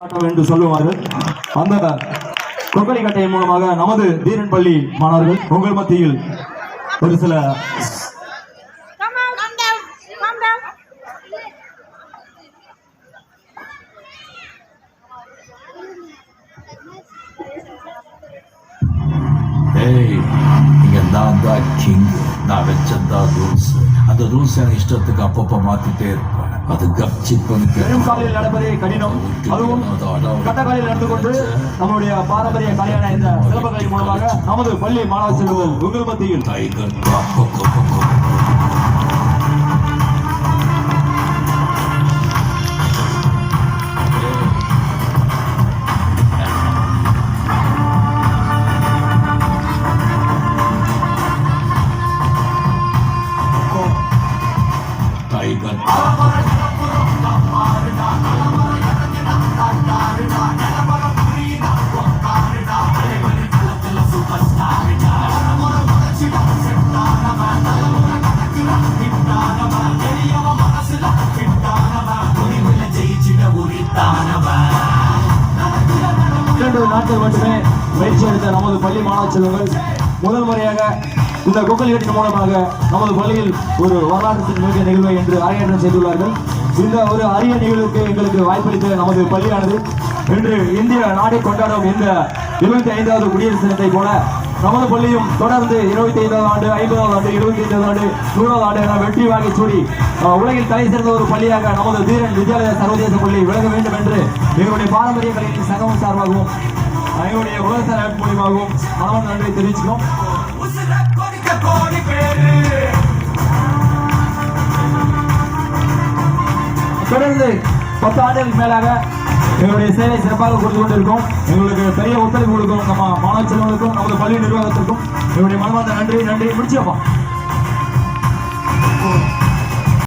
என்று சொல்லுவார்கள் அந்த கொக்கடி கட்டையின் மூலமாக நமது தீரன் பள்ளி மாணவர்கள் உங்கள் மத்தியில் ஒரு சில நான் வச்சதா ரூல்ஸ் அந்த ரூல்ஸ் எனக்கு இஷ்டத்துக்கு அப்பப்போ மாத்திட்டே இருப்பேன் அது கப்சிப்புன்னு வெறும் காலில் நடப்பதே கடினம். அதுவும் கட்டக்காலில் நடந்து கொண்டு நம்முடைய பாரம்பரிய கலையான இந்த சிலம்ப கலை மூலமாக நமது பள்ளி மாணவ செல்வங்கள் உங்கள் மத்தியில். டைகர் இரண்டு நாட்கள் மட்டுமே முயற்சி எடுத்த நமது பள்ளி மாணவ செல்வங்கள் முதல் முறையாக இந்த குக்கல் கட்டின் மூலமாக நமது பள்ளியில் ஒரு வரலாற்று மிக நிகழ்வை என்று அரங்கேற்றம் செய்துள்ளார்கள். இந்த ஒரு அரிய நிகழ்வுக்கு எங்களுக்கு வாய்ப்பளித்த நமது பள்ளியானது இன்று இந்திய நாடை கொண்டாடும் இந்த இருபத்தி ஐந்தாவது குடியரசு தினத்தை போல நமது பள்ளியும் தொடர்ந்து இருபத்தி ஐந்தாவது ஆண்டு ஐம்பதாவது ஆண்டு இருபத்தி ஐந்தாவது ஆண்டு நூறாவது ஆண்டு என வெற்றி வாங்கி சூடி உலகில் தலை சிறந்த ஒரு பள்ளியாக நமது தீரன் வித்யாலயா சர்வதேச பள்ளி விளங்க வேண்டும் என்று எங்களுடைய பாரம்பரிய கலையின் சங்கமம் சார்பாகவும் எங்களுடைய உலகத்தர ஆப் மூலியமாகவும் மனமான நன்றி தெரிவிச்சுக்கிறோம் தொடர்ந்து பத்து ஆண்டுகளுக்கு மேலாக எங்களுடைய சேவை சிறப்பாக கொடுத்து கொண்டிருக்கோம். எங்களுக்கு பெரிய ஒத்துழைப்பு கொடுக்கும் நம்ம மாணவ செல்வங்களுக்கும் நமது பள்ளி நிர்வாகத்திற்கும். எங்களுடைய மனமார்ந்த நன்றி நன்றி முடிச்சப்பா